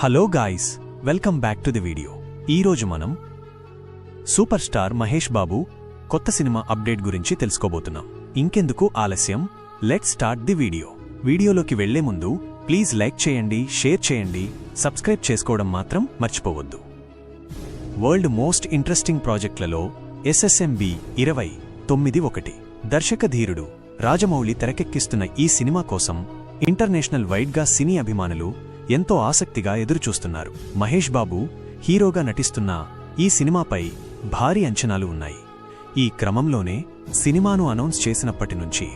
Hello guys welcome back to the video. ఈరోజు మనం super star Mahesh Babu కొత్త సినిమా అప్డేట్ గురించి తెలుసుకోబోతున్నాం. ఇంకెందుకు ఆలస్యం? లెట్ స్టార్ట్ ది వీడియో వీడియోలోకి వెళ్ళే ముందు ప్లీజ్ లైక్ చేయండి షేర్ చేయండి సబ్స్క్రైబ్ చేసుకోవడం మాత్రం మర్చిపోవద్దు. వరల్డ్ మోస్ట్ ఇంట్రెస్టింగ్ ప్రాజెక్టులలో ఎస్ఎస్ఎంబి ఇరవై తొమ్మిది ఒకటి. దర్శక ధీరుడు రాజమౌళి తెరకెక్కిస్తున్న ఈ సినిమా కోసం ఇంటర్నేషనల్ వైడ్గా సినీ అభిమానులు ఎంతో ఆసక్తిగా ఎదురుచూస్తున్నారు. మహేష్ బాబు హీరోగా నటిస్తున్న ఈ సినిమాపై భారీ అంచనాలు ఉన్నాయి. ఈ క్రమంలోనే సినిమాను అనౌన్స్ చేసినప్పటి నుంచి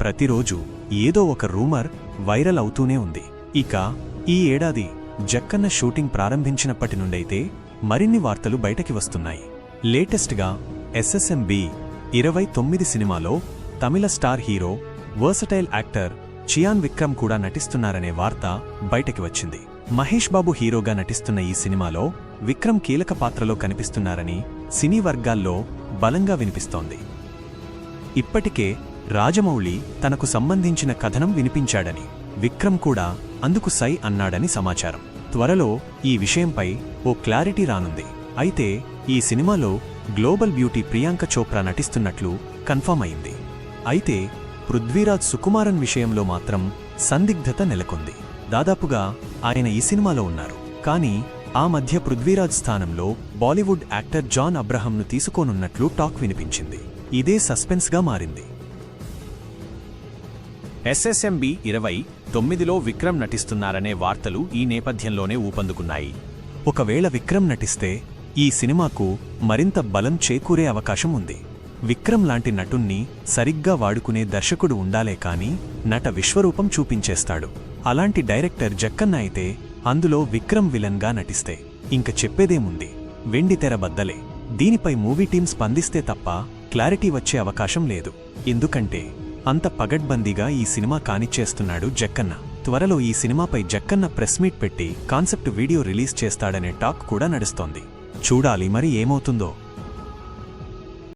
ప్రతిరోజు ఏదో ఒక రూమర్ వైరల్ అవుతూనే ఉంది. ఇక ఈ ఏడాది జక్కన్న షూటింగ్ ప్రారంభించినప్పటి నుండైతే మరిన్ని వార్తలు బయటకి వస్తున్నాయి. లేటెస్ట్గా ఎస్ఎస్ఎంబి ఇరవై తొమ్మిది సినిమాలో Tamil star hero versatile actor Chiyaan Vikram కూడా నటిస్తున్నారనే వార్త బయటకి వచ్చింది. మహేష్ బాబు హీరోగా నటిస్తున్న ఈ సినిమాలో విక్రమ్ కీలక పాత్రలో కనిపిస్తున్నారని సినీ వర్గాల్లో బలంగా వినిపిస్తోంది. ఇప్పటికే రాజమౌళి తనకు సంబంధించిన కథనం వినిపించాడని విక్రమ్ కూడా అందుకు సై అన్నాడని సమాచారం. త్వరలో ఈ విషయంపై ఓ క్లారిటీ రానుంది. అయితే ఈ సినిమాలో గ్లోబల్ బ్యూటీ ప్రియాంక చోప్రా నటిస్తున్నట్లు కన్ఫర్మ్ అయింది. అయితే పృథ్వీరాజ్ సుకుమారన్ విషయంలో మాత్రం సందిగ్ధత నెలకొంది. దాదాపుగా ఆయన ఈ సినిమాలో ఉన్నారు. కానీ ఆ మధ్య పృథ్వీరాజ్ స్థానంలో బాలీవుడ్ యాక్టర్ జాన్ అబ్రహంను తీసుకోనున్నట్లు టాక్ వినిపించింది. ఇదే సస్పెన్స్గా మారింది. ఎస్ఎస్ఎంబి ఇరవై తొమ్మిదిలో విక్రమ్ నటిస్తున్నారనే వార్తలు ఈ నేపథ్యంలోనే ఊపందుకున్నాయి. ఒకవేళ విక్రమ్ నటిస్తే ఈ సినిమాకు మరింత బలం చేకూరే అవకాశం ఉంది. విక్రమ్ లాంటి నటుణ్ణి సరిగ్గా వాడుకునే దర్శకుడు ఉండాలే కాని నట విశ్వరూపం చూపించేస్తాడు. అలాంటి డైరెక్టర్ జక్కన్న అయితే అందులో విక్రమ్ విలన్గా నటిస్తే. ఇంక చెప్పేదేముంది? వెండి తెర బద్దలే. దీనిపై మూవీ టీం స్పందిస్తే తప్ప క్లారిటీ వచ్చే అవకాశం లేదు. ఎందుకంటే అంత పగడ్బందీగా ఈ సినిమా కానిచ్చేస్తున్నాడు జక్కన్న. త్వరలో ఈ సినిమాపై జక్కన్న ప్రెస్ మీట్ పెట్టి కాన్సెప్ట్ వీడియో రిలీజ్ చేస్తాడనే టాక్ కూడా నడుస్తోంది. చూడాలి మరి ఏమవుతుందో.